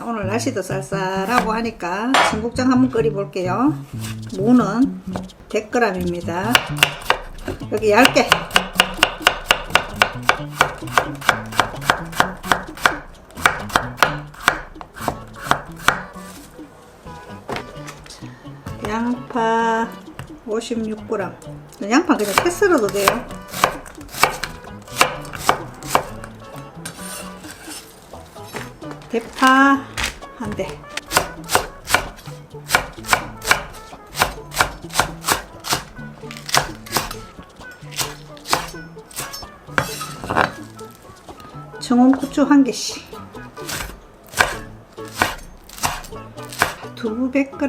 자, 오늘 날씨도 쌀쌀하고 하니까 청국장 한번 끓여 볼게요. 무는 100g입니다. 여기 얇게 양파 56g. 양파 그냥 채 썰어도 돼요. 대파 한 대. 청원 고추 한 개씩. 200g.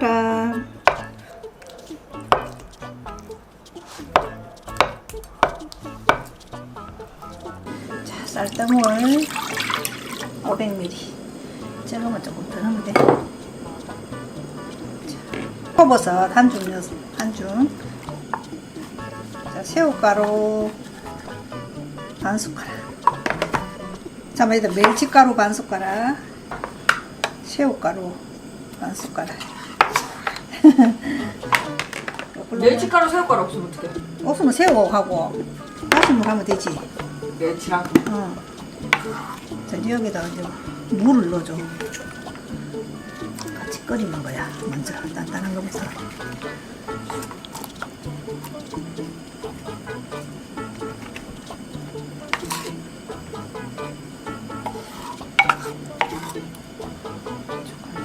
자, 쌀뜨물 500ml. 작으면 조금 더 넣으면 돼. 자, 표버섯 한 줌, 한 줌. 자, 새우가루 반 숟가락. 자, 일단 멸치가루 반 숟가락. 새우가루 반 숟가락. 멸치가루 새우가루 없으면 어떡해? 없으면 새우하고 다시물 하면 되지. 멸치랑 어. 자, 여기다가 이제 물을 넣어줘. 같이 끓이는 거야. 먼저 단단한 거부터.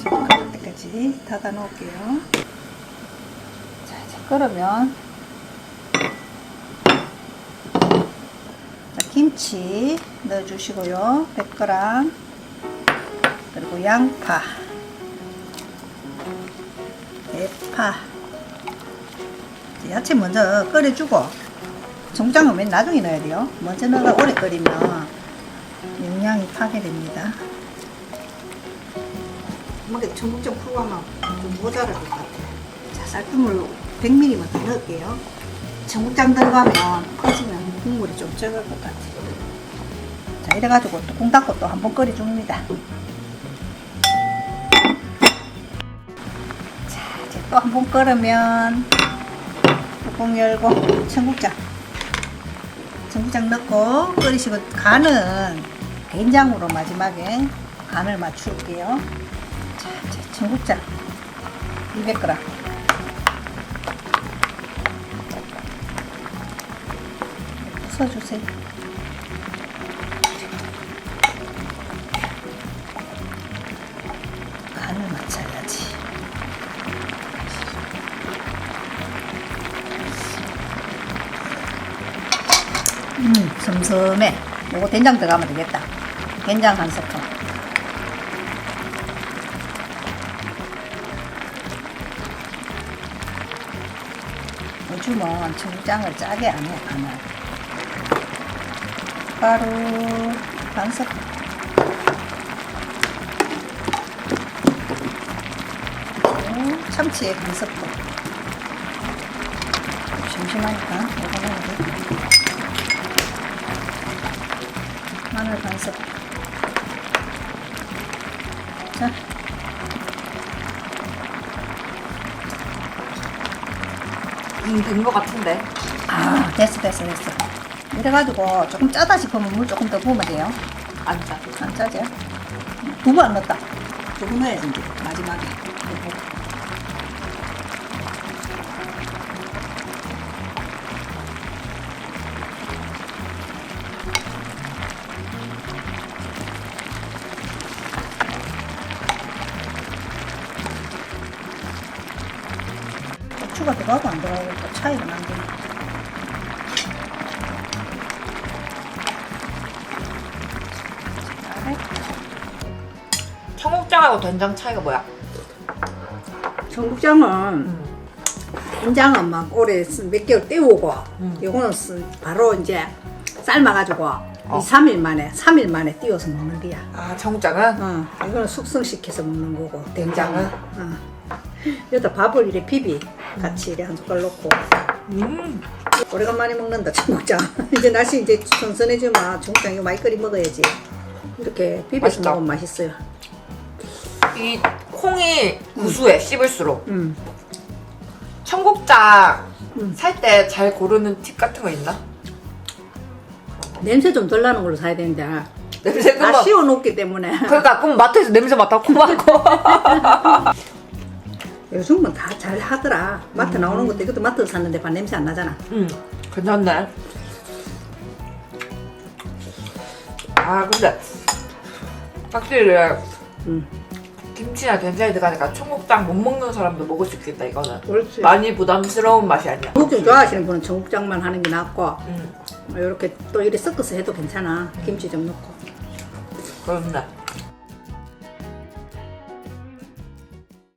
조금 끓을 때까지 닫아 놓을게요. 자, 이제 끓으면 자, 김치 넣어주시고요. 100g 그리고 양파 대파 야채 먼저 끓여주고 정장은 맨 나중에 넣어야 돼요. 먼저 넣어가 오래 끓이면 영양이 파괴됩니다. 이렇게 풀고 하면 좀 모자랄 것 같아요. 자, 쌀뜨물 100ml만 더 넣을게요. 청국장 들어가면 커지면 국물이 좀 적을 것 같아요. 자, 이래가지고 뚜껑 닫고 또 한 번 끓여줍니다. 자, 이제 또 한 번 끓으면 뚜껑 열고 청국장. 청국장 넣고 끓이시고 간은 된장으로 마지막에 간을 맞출게요. 자, 이제 청국장 200g. 부숴주세요. 간을 맞춰야지. 음, 슴슴해. 요거 된장 들어가면 되겠다. 된장 한 스푼. 요즘은 청국장을 짜게 안 해, 안 해. 가루 반 스푼. 그리고 참치에 반 스푼. 심심하니까 이거 넣어야 돼. 마늘 반 스푼. 자. 된거 같은데. 아, 됐어, 됐어, 됐어. 이래가지고 조금 짜다 싶으면 물 조금 더 부으면 돼요. 안 짜. 안 짜죠? 두부 안 넣었다. 두부 넣어야지, 이제. 마지막에. 고추가 들어가고 안 들어가고 또 차이가 나는 청국장하고 된장 차이가 뭐야? 청국장은 된장은 막 오래 쓴- 몇 개월 띄우고 음. 요거는 쓴- 바로 이제 삶아가지고 어. 2, 3일 만에 3일 만에 띄워서 먹는 거야. 아 청국장은? 어, 이거는 숙성시켜서 먹는 거고 된장은. 어. 여기다 밥을 이래 비비 같이 이래 한 숟갈 넣고 음. 오래간만에 먹는다 청국장. 이제 날씨 이제 선선해지면 청국장 이거 많이 끓여 먹어야지. 이렇게 비벼서 맛있다. 먹으면 맛있어요. 이 콩이 구수해 씹을수록. 음. 청국장 음. 살 때 잘 고르는 팁 같은 거 있나? 냄새 좀 덜 나는 걸로 사야 되는데 냄새 다 금방. 씌워 놓기 때문에 그러니까 그럼 마트에서 냄새 맡아 콩 맡고. 요즘은 다 잘 하더라 마트 나오는 것도 이것도 마트에서 샀는데 반 냄새 안 나잖아 음, 괜찮네. 아, 근데 확실히 음. 김치나 된장이 들어가니까 청국장 못 먹는 사람도 먹을 수 있겠다, 이거는. 그렇지 많이 부담스러운 맛이 아니야. 청국장 좋아하시는 분은 청국장만 하는 게 낫고 음, 이렇게 또 이렇게 섞어서 해도 괜찮아 김치 좀 넣고 그렇네.